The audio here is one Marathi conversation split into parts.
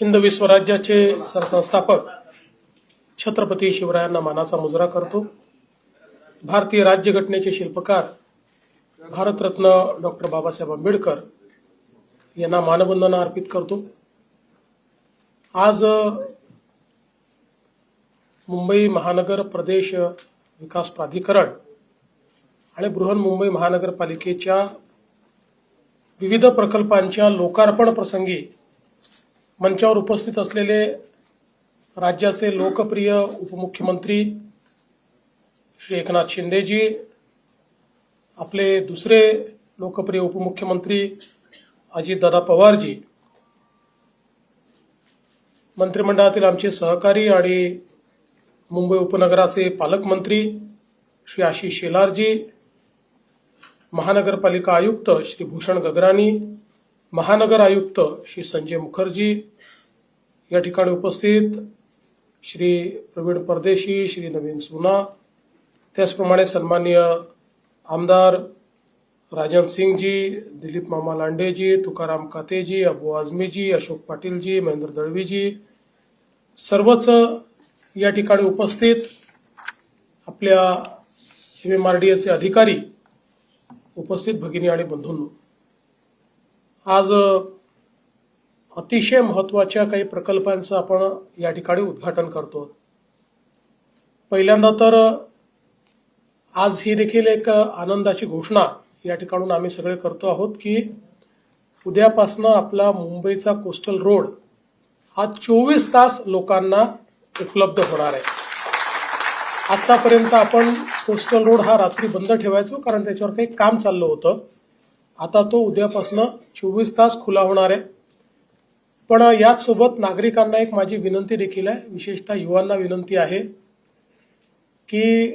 हिंद विश्वराज्याचे सरसंस्थापक छत्रपती शिवरायांना मानाचा मुजरा करतो. भारतीय राज्यघटनेचे शिल्पकार भारतरत्न डॉक्टर बाबासाहेब आंबेडकर यांना मानवंदना अर्पित करतो. आज मुंबई महानगर प्रदेश विकास प्राधिकरण आणि बृहन्मुंबई महानगरपालिकेच्या विविध प्रकल्पांच्या लोकार्पण प्रसंगी मंचावर उपस्थित असलेले राज्याचे लोकप्रिय उपमुख्यमंत्री श्री एकनाथ शिंदेजी आपले दुसरे लोकप्रिय उपमुख्यमंत्री अजितदादा पवारजी मंत्रिमंडळातील आमचे सहकारी आणि मुंबई उपनगराचे पालकमंत्री श्री आशिष शेलारजी महानगरपालिका आयुक्त श्री भूषण गगराणी महानगर आयुक्त श्री संजय मुखर्जी या ठिकाणी उपस्थित श्री प्रवीण परदेशी श्री नवीन सुना त्याचप्रमाणे सन्माननीय आमदार राजन सिंगजी दिलीप मामा लांडेजी तुकाराम कातेजी अबू आझमीजी अशोक पाटीलजी महेंद्र दळवीजी सर्वच या ठिकाणी उपस्थित आपल्या एम एम आर डी एचे अधिकारी उपस्थित भगिनी आणि बंधूंनो. आज अतिशय महत्त्वाच्या काही प्रकल्पांचं आपण या ठिकाणी उद्घाटन करतो. पहिल्यांदा तर आज ही देखील एक आनंदाची घोषणा या ठिकाणून आम्ही सगळे करतो आहोत की उद्यापासनं आपला मुंबईचा कोस्टल रोड हा चोवीस तास लोकांना उपलब्ध होणार आहे. आतापर्यंत आपण कोस्टल रोड हा रात्री बंद ठेवायचो कारण त्याच्यावर काही काम चाललं होतं. आता तो उद्यापासनं चोवीस तास खुला होणार आहे. पण याचसोबत नागरिकांना एक माझी विनंती देखील आहे. विशेषतः युवांना विनंती आहे की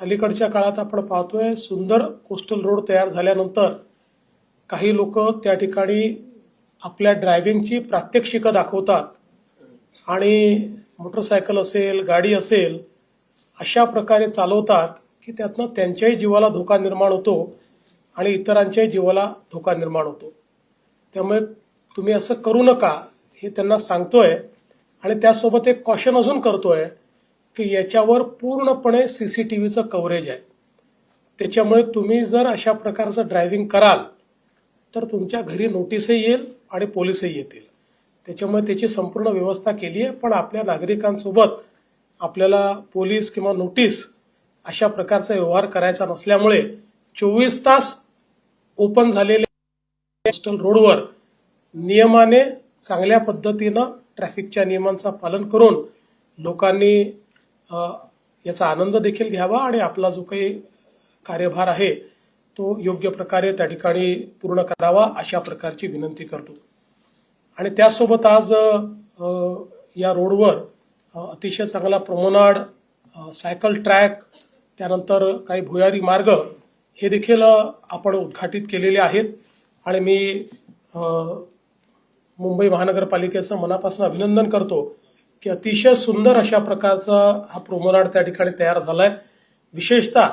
अलीकडच्या काळात आपण पाहतोय सुंदर कोस्टल रोड तयार झाल्यानंतर काही लोक त्या ठिकाणी आपल्या ड्रायव्हिंगची प्रात्यक्षिकं दाखवतात. आणि मोटरसायकल असेल गाडी असेल अशा प्रकारे चालवतात की त्यातनं त्यांच्याही जीवाला धोका निर्माण होतो. आणि इतरांच्याही जीवाला धोका निर्माण होतो. त्यामुळे तुम्ही असं करू नका हे त्यांना सांगतोय. आणि त्यासोबत एक कॉशन अजून करतोय की याच्यावर पूर्णपणे सीसीटीव्हीचं कव्हरेज आहे. त्याच्यामुळे तुम्ही जर अशा प्रकारचं ड्रायव्हिंग कराल तर तुमच्या घरी नोटीसही येईल आणि पोलीसही येतील. त्याच्यामुळे त्याची संपूर्ण व्यवस्था केली आहे पण आपल्या नागरिकांसोबत आपल्याला पोलीस किंवा नोटीस अशा प्रकारचा व्यवहार करायचा नसल्यामुळे चोवीस तास ओपन झालेले कोस्टल रोडवर नियमाने चांगल्या पद्धतीनं ट्रॅफिकच्या नियमांचं पालन करून लोकांनी याचा आनंद देखील घ्यावा आणि आपला जो काही कार्यभार आहे तो योग्य प्रकारे त्या ठिकाणी पूर्ण करावा अशा प्रकारची विनंती करतो. आणि त्यासोबत आज या रोडवर अतिशय चांगला प्रमोनाड सायकल ट्रॅक त्यानंतर काही भुयारी मार्ग हे देखील आपण उद्घाटित केलेले आहेत. आणि मी मुंबई महानगरपालिकेचं मनापासून अभिनंदन करतो की अतिशय सुंदर अशा प्रकारचा हा प्रोमोनाड त्या ठिकाणी तयार झालाय. विशेषतः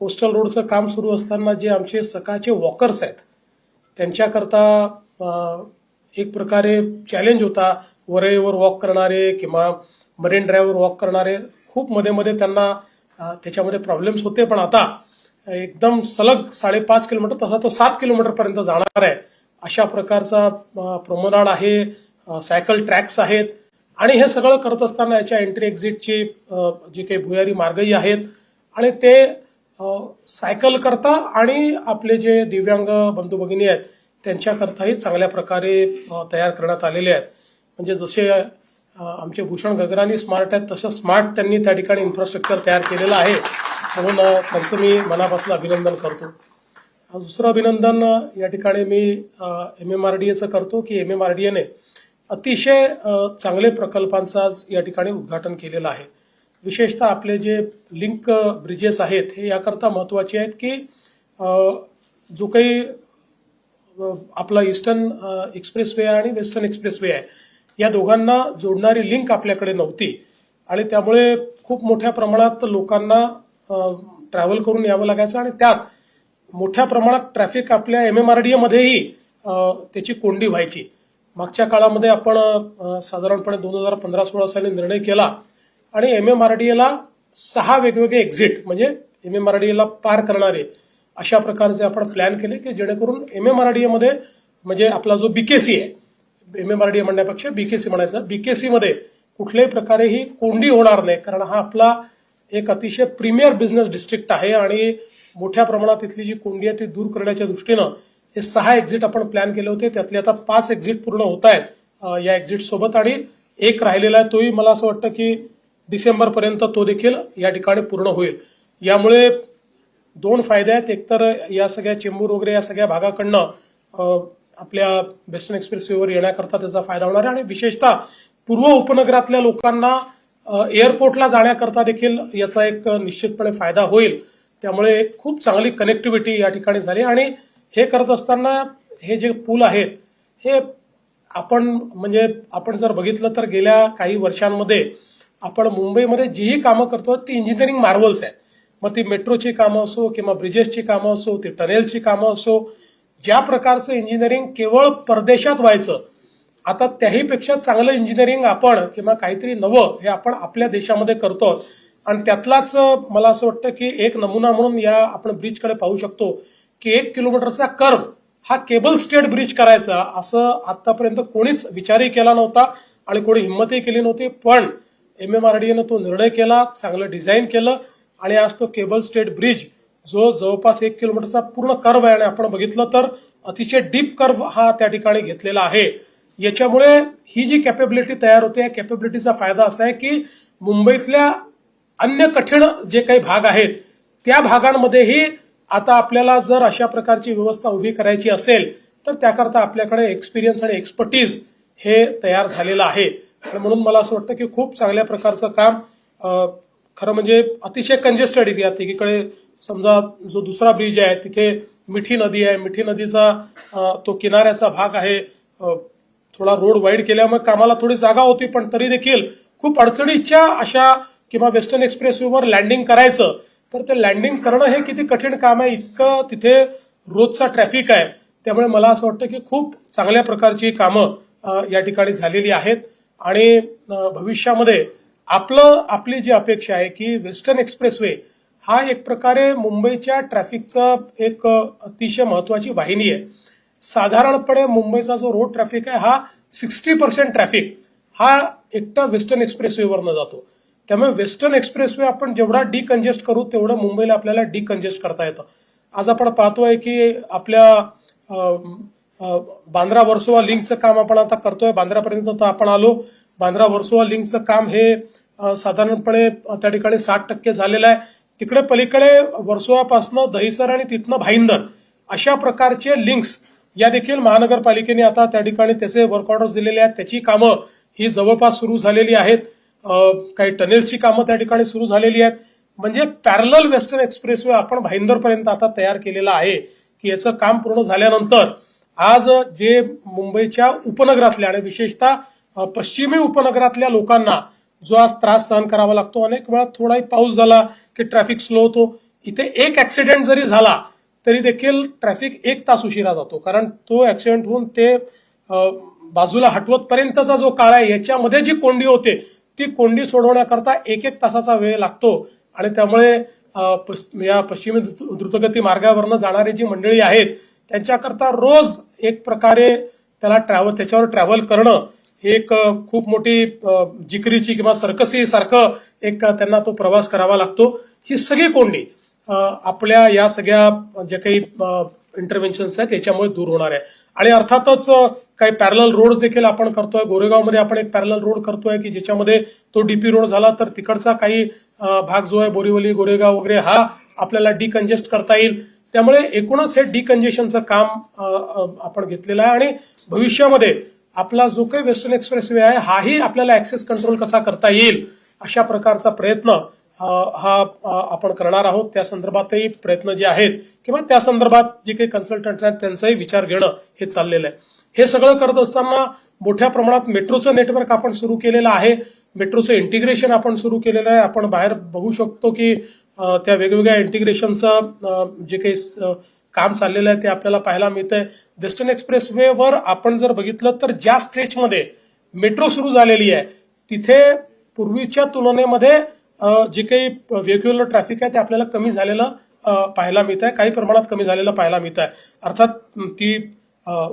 कोस्टल रोडचं काम सुरू असताना जे आमचे सकाळचे वॉकर्स आहेत त्यांच्याकरता एक प्रकारे चॅलेंज होता. वरईवर वॉक करणारे किंवा मरीन ड्राईव्हवर वॉक करणारे खूप मध्ये मध्ये त्यांना त्याच्यामध्ये प्रॉब्लेम्स होते. पण आता एकदम सलग साडेपाच किलोमीटर तसा तो सात किलोमीटर पर्यंत जाणार आहे. अशा प्रकारचा प्रोमोनाड आहे सायकल ट्रॅक्स आहेत. आणि हे सगळं करत असताना याच्या एंट्री एक्झिटचे जे काही भुयारी मार्गही आहेत. आणि ते सायकल करता आणि आपले जे दिव्यांग बंधू भगिनी आहेत त्यांच्याकरताही चांगल्या प्रकारे तयार करण्यात आलेले आहेत. म्हणजे जसे आमचे भूषण गगरानी स्मार्ट आहेत तसं स्मार्ट त्यांनी त्या ठिकाणी इन्फ्रास्ट्रक्चर तयार केलेलं आहे. म्हणून त्यांचं मी मनापासून अभिनंदन करतो. दुसरं अभिनंदन या ठिकाणी मी एम एम आर डी एचं करतो की एम एम आर डी एने अतिशय चांगले प्रकल्पांचं आज या ठिकाणी उद्घाटन केलेलं आहे. विशेषतः आपले जे लिंक ब्रिजेस आहेत हे याकरता महत्त्वाचे आहेत की जो काही आपला ईस्टर्न एक्सप्रेसवे आहे आणि वेस्टर्न एक्सप्रेसवे आहे या दोघांना जोडणारी लिंक आपल्याकडे नव्हती. आणि त्यामुळे खूप मोठ्या प्रमाणात लोकांना ट्रॅव्हल करून यावं लागायचं आणि त्यात मोठ्या प्रमाणात ट्रॅफिक आपल्या एम एम आर डी एमध्येही त्याची कोंडी व्हायची. मागच्या काळामध्ये आपण साधारणपणे दोन हजार पंधरा सोळा साली निर्णय केला आणि एम एम आर डी एला सहा वेगवेगळे एक्झिट म्हणजे एम एम आर डी एला पार करणारे अशा प्रकारचे आपण प्लॅन केले की जेणेकरून एम एम आर डी म्हणजे आपला जो बीकेसी आहे एम एम आर डी म्हणण्यापेक्षा बीकेसी म्हणायचं बीकेसीमध्ये कुठल्याही प्रकारे ही कोंडी होणार नाही कारण हा आपला एक अतिशय प्रीमियर बिझनेस डिस्ट्रिक्ट आहे आणि मोठ्या प्रमाणात इथली जी कोंडी आहे ती दूर करण्याच्या दृष्टीनं हे सहा एक्झिट आपण प्लॅन केले होते. त्यातले आता पाच एक्झिट पूर्ण होत आहेत या एक्झिट सोबत आणि एक राहिलेला आहे तोही मला असं वाटतं की डिसेंबर पर्यंत तो देखील या ठिकाणी पूर्ण होईल. यामुळे दोन फायदे आहेत. एकतर या सगळ्या चेंबूर वगैरे या सगळ्या भागाकडनं आपल्या वेस्टर्न एक्सप्रेस वेवर येण्याकरता त्याचा फायदा होणार आहे आणि विशेषतः पूर्व उपनगरातल्या लोकांना एअरपोर्टला जाण्याकरता देखील याचा एक निश्चितपणे फायदा होईल. त्यामुळे खूप चांगली कनेक्टिव्हिटी या ठिकाणी झाली आणि हे करत असताना हे जे पूल आहेत हे आपण म्हणजे आपण जर बघितलं तर गेल्या काही वर्षांमध्ये आपण मुंबईमध्ये जीही कामं करतो ती इंजिनिअरिंग मार्वल्स आहेत. मग ती मेट्रोची कामं असो किंवा ब्रिजेसची कामं असो ती टनेलची कामं असो ज्या प्रकारचं इंजिनिअरिंग केवळ परदेशात व्हायचं आता त्याहीपेक्षा चांगलं इंजिनिअरिंग आपण किंवा काहीतरी नवं हे आपण आपल्या देशामध्ये करतो आणि त्यातलाच मला असं वाटतं की एक नमुना म्हणून या आपण ब्रिजकडे पाहू शकतो की एक किलोमीटरचा कर्व हा केबल स्टेट ब्रिज करायचा असं आतापर्यंत कोणीच विचारही केला नव्हता आणि कोणी हिंमतही केली नव्हती. पण एम एम आर डीएनं तो निर्णय केला चांगलं डिझाईन केलं आणि आज तो केबल स्टेट ब्रिज जो जवळपास एक किलोमीटरचा पूर्ण कर्व आहे आणि आपण बघितलं तर अतिशय डीप कर्व हा त्या ठिकाणी घेतलेला आहे. याच्यामुळे ही जी कॅपेबिलिटी तयार होते या कॅपेबिलिटीचा फायदा असा आहे की मुंबईतल्या अन्य कठीण जे काही भाग आहेत त्या भागांमध्येही आता आपल्याला जर अशा प्रकारची व्यवस्था उभी करायची असेल तर त्याकरता आपल्याकडे एक्सपिरियन्स आणि एक्सपर्टीज हे तयार झालेलं आहे. आणि म्हणून मला असं वाटतं की खूप चांगल्या प्रकारचं काम खरं म्हणजे अतिशय कंजेस्टेड एरिया एकीकडे समजा जो दुसरा ब्रिज आहे तिथे मिठी नदी आहे. मिठी नदीचा तो किनाऱ्याचा भाग आहे. थोडा रोड वाईड केल्यामुळे कामाला थोडी जागा होती पण तरी देखील खूप अडचणीच्या अशा किंवा वेस्टर्न एक्सप्रेसवेवर लँडिंग करायचं. तर ते लँडिंग करणं हे किती कठीण काम आहे इतकं तिथे रोजचा ट्रॅफिक आहे. त्यामुळे मला असं वाटतं की खूप चांगल्या प्रकारची कामं या ठिकाणी झालेली आहेत. आणि भविष्यामध्ये आपलं आपली जी अपेक्षा आहे की वेस्टर्न एक्सप्रेसवे हा एक प्रकारे मुंबईच्या ट्रॅफिकचं एक अतिशय महत्वाची वाहिनी आहे. साधारणपणे मुंबईचा जो रोड ट्रॅफिक आहे हा सिक्स्टी पर्सेंट ट्रॅफिक हा एकटा वेस्टर्न एक्सप्रेसवेवरनं जातो. त्यामुळे वेस्टर्न एक्सप्रेसवे आपण जेवढा डिकंजेस्ट करू तेवढं मुंबईला आपल्याला डिकंजेस्ट करता येतं. आज आपण पाहतोय की आपल्या बांद्रा वर्सोवा लिंकचं काम आपण आता करतोय. बांद्रापर्यंत तर आपण आलो. बांद्रा वर्सोवा लिंकचं काम हे साधारणपणे त्या ठिकाणी साठ टक्के झालेलं आहे. तिकडे पलीकडे वर्सोवापासनं दहिसर आणि तिथनं भाईंदर अशा प्रकारचे लिंक्स या देखील महानगरपालिकेने आता त्या ठिकाणी त्याचे वर्क ऑर्डर्स दिलेले आहेत. त्याची कामं ही जवळपास सुरू झालेली आहेत. काही टनेल्सची कामं त्या ठिकाणी सुरू झालेली आहेत. म्हणजे पॅरल वेस्टर्न एक्सप्रेसवे आपण भाईंदरपर्यंत आता तयार केलेला आहे की याचं काम पूर्ण झाल्यानंतर आज जे मुंबईच्या उपनगरातल्या आणि विशेषतः पश्चिमी उपनगरातल्या लोकांना जो आज त्रास सहन करावा लागतो. अनेक वेळा थोडाही पाऊस झाला की ट्रॅफिक स्लो होतो. इथे एक ऍक्सिडेंट जरी झाला तरी देखील ट्रॅफिक एक तास उशिरा जातो. कारण तो ऍक्सिडेंट होऊन ते बाजूला हटवत पर्यंतचा जो काळ आहे याच्यामध्ये जी कोंडी होते ती कोंडी सोडवण्याकरता एक एक तासाचा वेळ लागतो. आणि त्यामुळे या पश्चिमी द्रुतगती मार्गावरनं जाणारी जी मंडळी आहेत त्यांच्याकरता रोज एक प्रकारे त्याला ट्रॅव्हल त्याच्यावर ट्रॅव्हल करणं एक खूप मोठी जिकरीची किंवा सर्कसी सारखं एक त्यांना तो प्रवास करावा लागतो. ही सगळी कोंडी आपल्या या सगळ्या जे काही इंटरव्हेन्शन्स आहेत याच्यामुळे दूर होणार आहे. आणि अर्थातच काही पॅरल रोड देखील आपण करतोय. गोरेगावमध्ये आपण एक पॅरल रोड करतोय की ज्याच्यामध्ये तो डीपी रोड झाला तर तिकडचा काही भाग जो आहे बोरिवली गोरेगाव वगैरे हा आपल्याला डिकंजेस्ट करता येईल. त्यामुळे एकूणच हे डिकंजेशनचं काम आपण घेतलेलं आहे. आणि भविष्यामध्ये आपला जो काही वेस्टर्न एक्सप्रेस वे आहे हाही आपल्याला ऍक्सेस कंट्रोल कसा करता येईल अशा प्रकारचा प्रयत्न हा आपण करणार आहोत. त्या संदर्भातही प्रयत्न जे आहेत किंवा त्या संदर्भात जे काही कन्सल्टंट आहेत त्यांचाही विचार घेणं हे चाललेलं आहे. हे सगळं करत असताना मोठ्या प्रमाणात मेट्रोचं नेटवर्क आपण सुरू केलेलं आहे. मेट्रोचं इंटिग्रेशन आपण सुरू केलेलं आहे. आपण बाहेर बघू शकतो की त्या वेगवेगळ्या इंटिग्रेशनचं जे काही काम चाललेलं आहे ते आपल्याला पाहायला मिळतंय. वेस्टर्न एक्सप्रेस वर आपण जर बघितलं तर ज्या स्ट्रेचमध्ये मेट्रो सुरू झालेली आहे तिथे पूर्वीच्या तुलनेमध्ये जे काही व्हेक्युलर ट्रॅफिक आहे ते आपल्याला कमी झालेलं पाहायला मिळत आहे काही प्रमाणात कमी झालेलं पाहायला मिळत आहे अर्थात ती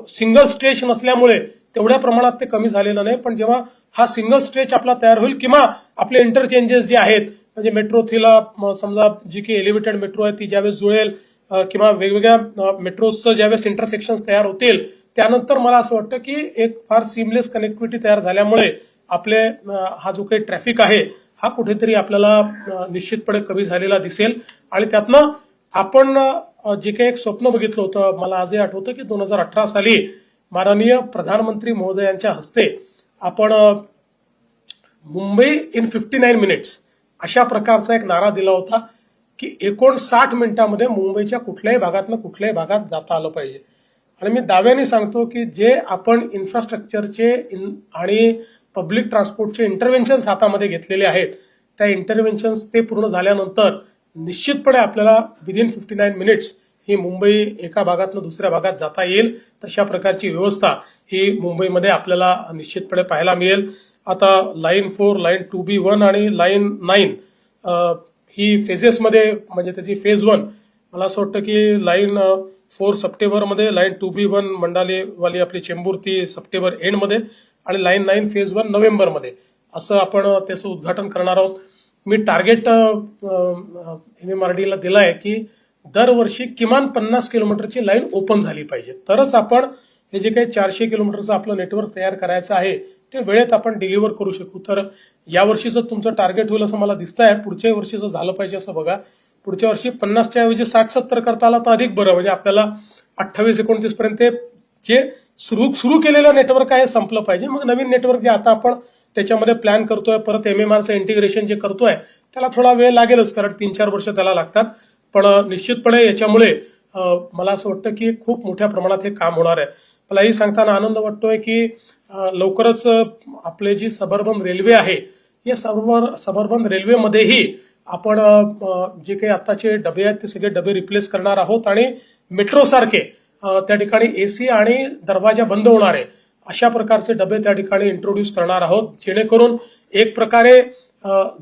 सिंगल स्ट्रेच नसल्यामुळे तेवढ्या प्रमाणात ते कमी झालेलं नाही. पण जेव्हा हा सिंगल स्ट्रेच आपला तयार होईल किंवा आपले इंटरचेंजेस जे आहेत म्हणजे मेट्रो थ्रीला समजा जी काही एलिव्हेटेड मेट्रो आहे ती ज्यावेळेस जुळेल किंवा वेगवेगळ्या मेट्रोजचं ज्यावेळेस इंटरसेक्शन तयार होतील त्यानंतर मला असं वाटतं की एक फार सिमलेस कनेक्टिव्हिटी तयार झाल्यामुळे आपले हा जो काही ट्रॅफिक आहे हा कुठेतरी आपल्याला निश्चितपणे कमी झालेला दिसेल. आणि त्यातनं आपण जे काही एक स्वप्न बघितलं होतं मला आजही आठवतं की दोन हजार अठरा साली माननीय प्रधानमंत्री महोदयांच्या हस्ते आपण Mumbai in fifty nine minutes अशा प्रकारचा एक नारा दिला होता की एकोणसाठ मिनिटांमध्ये मुंबईच्या कुठल्याही भागातनं कुठल्याही भागात जाता आलं पाहिजे. आणि मी दाव्याने सांगतो की जे आपण इन्फ्रास्ट्रक्चरचे इन- आणि पब्लिक ट्रान्सपोर्टचे इंटरव्हेन्शन्स हातामध्ये घेतलेले आहेत. त्या इंटरव्हेन्शन्स ते पूर्ण झाल्यानंतर निश्चितपणे आपल्याला विदिन फिफ्टी नाईन मिनिट्स ही मुंबई एका भागातनं दुसऱ्या भागात जाता येईल. तशा प्रकारची व्यवस्था ही मुंबईमध्ये आपल्याला निश्चितपणे पाहायला मिळेल. आता line four line two B one आणि लाईन नाईन ही फेजेसमध्ये म्हणजे त्याची फेज वन मला असं वाटतं की लाईन फोर सप्टेंबरमध्ये लाईन टू बी वन मंडालेवाली आपली चेंबूर ती सप्टेंबर एंडमध्ये आणि लाईन नाईन फेज वन नोव्हेंबरमध्ये. असं आपण त्याचं उद्घाटन करणार आहोत. मी टार्गेट एम एम आर डीला दिलं आहे की दरवर्षी किमान पन्नास किलोमीटरची लाईन ओपन झाली पाहिजे. तरच आपण हे जे काही चारशे किलोमीटरचं आपलं नेटवर्क तयार करायचं आहे ते वेळेत आपण डिलिव्हर करू शकू. तर यावर्षीचं तुमचं टार्गेट होईल असं मला दिसतं आहे पुढच्या वर्षीचं झालं पाहिजे असं बघा. पुढच्या वर्षी पन्नासच्या ऐवजी साठ सत्तर करता आला तर अधिक बरं. म्हणजे आपल्याला अठ्ठावीस एकोणतीस पर्यंत ते जे सुरू सुरू केलेलं नेटवर्क आहे संपलं पाहिजे. मग नवीन नेटवर्क जे आता आपण त्याच्यामध्ये प्लॅन करतोय परत एम एम आरचं इंटिग्रेशन जे करतोय त्याला थोडा वेळ लागेलच कारण तीन चार वर्ष त्याला लागतात. पण निश्चितपणे याच्यामुळे मला असं वाटतं की खूप मोठ्या प्रमाणात हे काम होणार आहे. मला ही सांगताना आनंद वाटतोय की लवकरच आपले जी सबर्बन रेल्वे आहे या सर्व सबर्बन रेल्वेमध्येही आपण जे काही आताचे डबे आहेत ते सगळे डबे रिप्लेस करणार आहोत आणि मेट्रो सारखे त्या ठिकाणी एसी आणि दरवाजा बंद होणारे अशा प्रकारचे डबे त्या ठिकाणी इंट्रोड्यूस करणार आहोत. जेणेकरून एक प्रकारे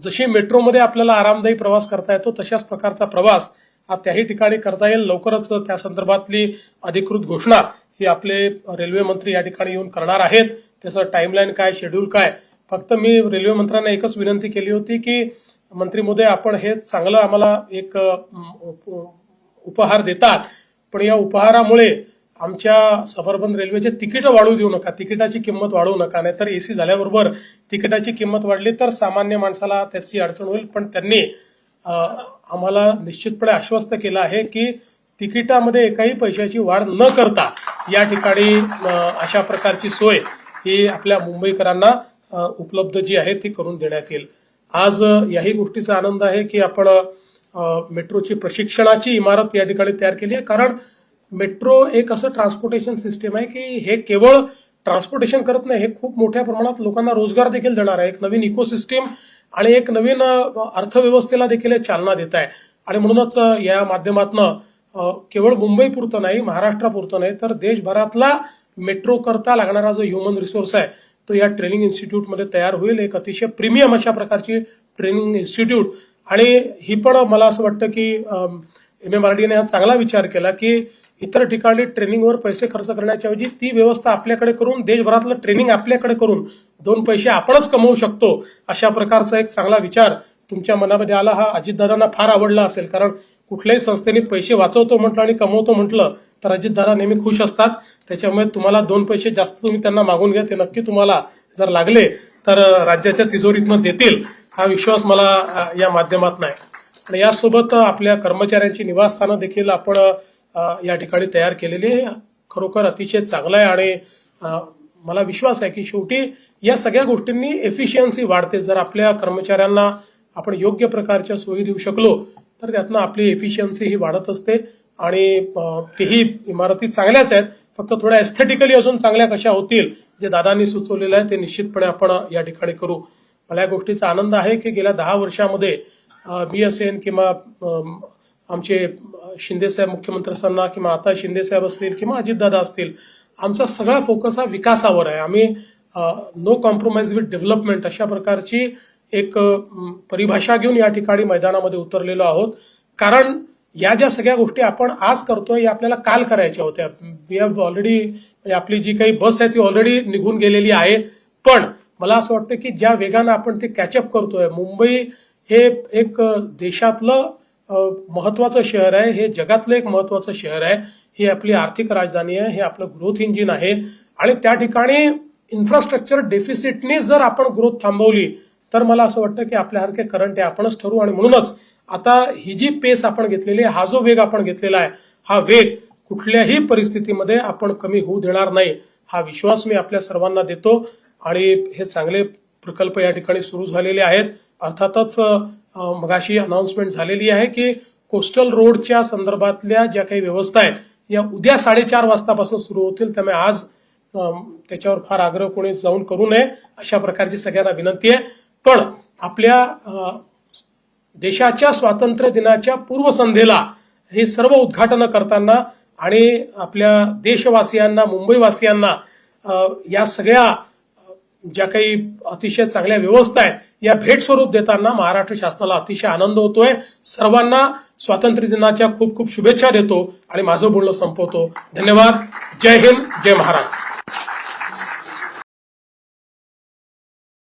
जशी मेट्रोमध्ये आपल्याला आरामदायी प्रवास करता येतो तशाच प्रकारचा प्रवास हा त्याही ठिकाणी करता येईल. लवकरच त्या संदर्भातली अधिकृत घोषणा ही आपले रेल्वे मंत्री या ठिकाणी येऊन करणार आहेत. त्याचं टाईमलाईन काय शेड्यूल काय? फक्त मी रेल्वे मंत्र्यांना एकच विनंती केली होती की मंत्री मोदय आपण हे चांगलं आम्हाला एक उप- उपहार देतात. पण या उपहारामुळे आमच्या सफरबंद रेल्वेचे तिकीट वाढवू देऊ नका तिकिटाची किंमत वाढवू नका नाहीतर एसी झाल्याबरोबर तिकिटाची किंमत वाढली तर सामान्य माणसाला त्याची अडचण होईल. पण त्यांनी आम्हाला निश्चितपणे आश्वस्त केलं आहे की तिकिटामध्ये एकाही पैशाची वाढ न करता या ठिकाणी अशा प्रकारची सोय ही आपल्या मुंबईकरांना उपलब्ध जी आहे ती करून देण्यात येईल. आज याही गोष्टीचा आनंद आहे की आपण मेट्रोची प्रशिक्षणाची इमारत या ठिकाणी तयार केली आहे. कारण मेट्रो एक असं ट्रान्सपोर्टेशन सिस्टीम आहे की हे केवळ ट्रान्सपोर्टेशन करत नाही हे खूप मोठ्या प्रमाणात लोकांना रोजगार देखील देणार आहे. एक नवीन इकोसिस्टीम आणि एक नवीन अर्थव्यवस्थेला देखील हे चालना देत आहे. आणि म्हणूनच या माध्यमातनं केवळ मुंबई पुरतं नाही महाराष्ट्रापुरतं नाही तर देशभरातला मेट्रो करता लागणारा जो ह्युमन रिसोर्स आहे तो या ट्रेनिंग इन्स्टिट्यूटमध्ये तयार होईल. एक अतिशय प्रीमियम अशा प्रकारची ट्रेनिंग इन्स्टिट्यूट आणि ही पण मला असं वाटतं की एम एम आर डीने हा चांगला विचार केला की इतर ठिकाणी ट्रेनिंगवर पैसे खर्च करण्याच्या ऐवजी ती व्यवस्था आपल्याकडे करून देशभरातलं ट्रेनिंग आपल्याकडे करून दोन पैसे आपणच कमवू शकतो अशा प्रकारचा एक चांगला विचार तुमच्या मनामध्ये आला. हा अजितदादांना फार आवडला असेल. कारण कुठल्याही संस्थेने पैसे वाचवतो म्हटलं आणि कमवतो म्हटलं तर अजितदादा नेहमी खुश असतात. त्याच्यामुळे तुम्हाला दोन पैसे जास्त तुम्ही त्यांना मागून घ्या. ते नक्की तुम्हाला जर लागले तर राज्याच्या तिजोरीतनं देतील. हा विश्वास मला या माध्यमात नाही. आणि यासोबत आपल्या कर्मचाऱ्यांची निवासस्थानं देखील आपण या ठिकाणी तयार केलेली आहे. खरोखर अतिशय चांगलं आहे आणि मला विश्वास आहे की शेवटी या सगळ्या गोष्टींनी एफिशियन्सी वाढते. जर आपल्या कर्मचाऱ्यांना आपण योग्य प्रकारच्या सोयी देऊ शकलो तर त्यातनं आपली एफिशियन्सी ही वाढत असते. आणि तेही इमारती चांगल्याच आहेत. फक्त थोड्या एस्थेटिकली असून चांगल्या कशा होतील जे दादांनी सुचवलेलं आहे ते निश्चितपणे आपण या ठिकाणी करू. मला या गोष्टीचा आनंद आहे की गेल्या दहा वर्षामध्ये मी असेन किंवा आमचे शिंदेसाहेब मुख्यमंत्री असताना किंवा आता शिंदेसाहेब असतील किंवा अजितदादा असतील आमचा सगळा फोकस हा विकासावर आहे. आम्ही नो कॉम्प्रोमाइज विथ डेव्हलपमेंट अशा प्रकारची एक परिभाषा घेऊन या ठिकाणी मैदानामध्ये उतरलेलो आहोत. कारण या ज्या सगळ्या गोष्टी आपण आज करतोय या आपल्याला काल करायच्या होत्या. वी हॅव ऑलरेडी आपली जी काही बस आहे ती ऑलरेडी निघून गेलेली आहे. पण मला असं वाटतं की ज्या वेगानं आपण ते कॅचअप करतोय मुंबई हे एक देशातलं महत्वाचं शहर आहे हे जगातलं एक महत्वाचं शहर आहे ही आपली आर्थिक राजधानी आहे हे आपलं ग्रोथ इंजिन आहे. आणि त्या ठिकाणी इन्फ्रास्ट्रक्चर डेफिसिटने जर आपण ग्रोथ थांबवली तर मला असं वाटतं की आपल्यासारखे करंट आहे आपणच ठरवू आणि म्हणूनच आता ही जी पेस आपण घेतलेली आहे हा जो वेग आपण घेतलेला आहे हा वेग कुठल्याही परिस्थितीमध्ये आपण कमी होऊ देणार नाही हा विश्वास मी आपल्या सर्वांना देतो. आणि हे चांगले प्रकल्प या ठिकाणी सुरू झालेले आहेत. अर्थातच मगाशी अनाउन्समेंट झालेली आहे की कोस्टल रोडच्या संदर्भातल्या ज्या काही व्यवस्था आहेत या उद्या साडेचार वाजतापासून सुरू होतील. त्यामुळे आज त्याच्यावर फार आग्रह कोणी जाऊन करू नये अशा प्रकारची सगळ्यांना विनंती आहे. पण आपल्या देशाच्या स्वातंत्र्य दिनाच्या पूर्वसंध्येला हे सर्व उद्घाटनं करताना आणि आपल्या देशवासियांना मुंबईवासियांना या सगळ्या ज्या काही अतिशय चांगल्या व्यवस्था आहेत या भेट स्वरूप देताना महाराष्ट्र शासनाला अतिशय आनंद होतोय. सर्वांना स्वातंत्र्य दिनाच्या खूप खूप शुभेच्छा देतो आणि माझं बोलणं संपवतो. धन्यवाद. जय हिंद. जय महाराष्ट्र.